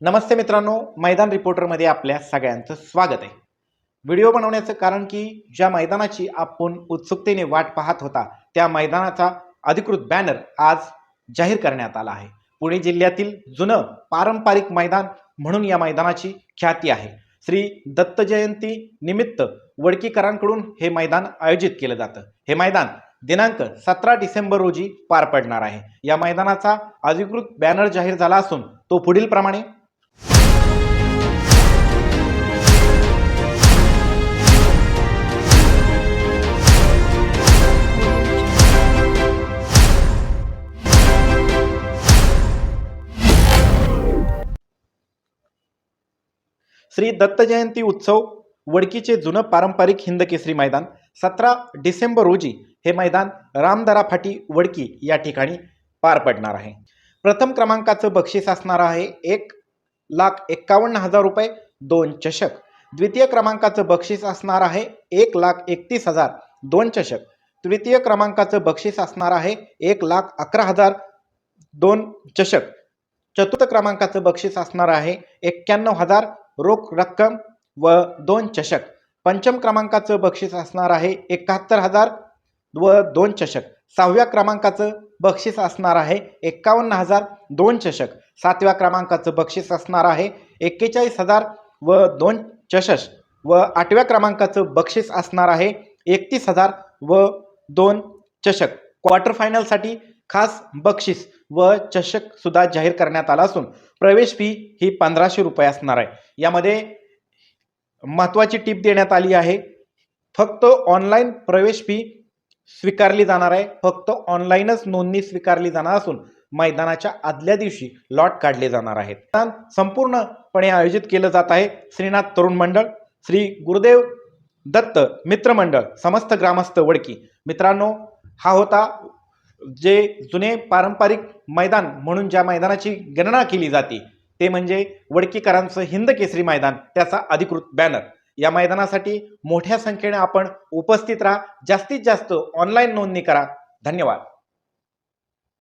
नमस्ते मित्रांनो मैदान रिपोर्टरमध्ये आपल्या सगळ्यांचं स्वागत आहे. व्हिडिओ बनवण्याचं कारण की ज्या मैदानाची आपण उत्सुकतेने वाट पाहत होता त्या मैदानाचा अधिकृत बॅनर आज जाहीर करण्यात आला आहे. पुणे जिल्ह्यातील जुनं पारंपरिक मैदान म्हणून या मैदानाची ख्याती आहे. श्री दत्त जयंती निमित्त वडकीकरांकडून हे मैदान आयोजित केलं जातं. हे मैदान दिनांक सतरा डिसेंबर रोजी पार पडणार आहे. या मैदानाचा अधिकृत बॅनर जाहीर झाला असून तो पुढील प्रमाणे श्री दत्त जयंती उत्सव वडकीचे जुनं पारंपरिक हिंदकेसरी मैदान सतरा डिसेंबर रोजी हे मैदान रामदरा फाटी वडकी या ठिकाणी पार पडणार आहे. प्रथम क्रमांकाचं बक्षीस असणार आहे एक लाख एक्कावन्न हजार रुपये दोन चषक. द्वितीय क्रमांकाचं बक्षीस असणार आहे एक लाख एकतीस हजार दोन चषक. तृतीय क्रमांकाचं बक्षीस असणार आहे एक लाख अकरा हजार दोन चषक. चतुर्थ क्रमांकाचं बक्षीस असणार आहे एक्क्याण्णव हजार रोख रक्कम व दोन चषक. पंचम क्रमांकाचं बक्षीस असणार आहे एकाहत्तर हजार व दोन चषक. सहाव्या क्रमांकाचं बक्षीस असणार आहे एक्कावन्न हजार दोन चषक. सातव्या क्रमांकाचं बक्षीस असणार आहे एक्केचाळीस हजार व दोन चषक. व आठव्या क्रमांकाचं बक्षीस असणार आहे एकतीस हजार व दोन चषक. क्वार्टर फायनलसाठी खास बक्षीस व चषक सुद्धा जाहीर करण्यात आला असून प्रवेश फी ही पंधराशे रुपये असणार आहे. यामध्ये महत्त्वाची टीप देण्यात आली आहे. फक्त ऑनलाईन प्रवेश फी स्वीकारली जाणार आहे. फक्त ऑनलाईनच नोंदणी स्वीकारली जाणार असून मैदानाच्या आदल्या दिवशी लॉट काढले जाणार आहेत. संपूर्णपणे आयोजित केलं जात आहे. श्रीनाथ तरुण मंडळ श्री गुरुदेव दत्त मित्रमंडळ समस्त ग्रामस्थ वडकी. मित्रांनो हा होता जे जुने पारंपरिक मैदान म्हणून ज्या मैदानाची गणना केली जाते ते म्हणजे वडकीकरांचं हिंद केसरी मैदान त्याचा अधिकृत बॅनर या मैदानासाठी मोठ्या संख्येने आपण उपस्थित राहा. जास्तीत जास्त ऑनलाईन नोंदणी करा. धन्यवाद.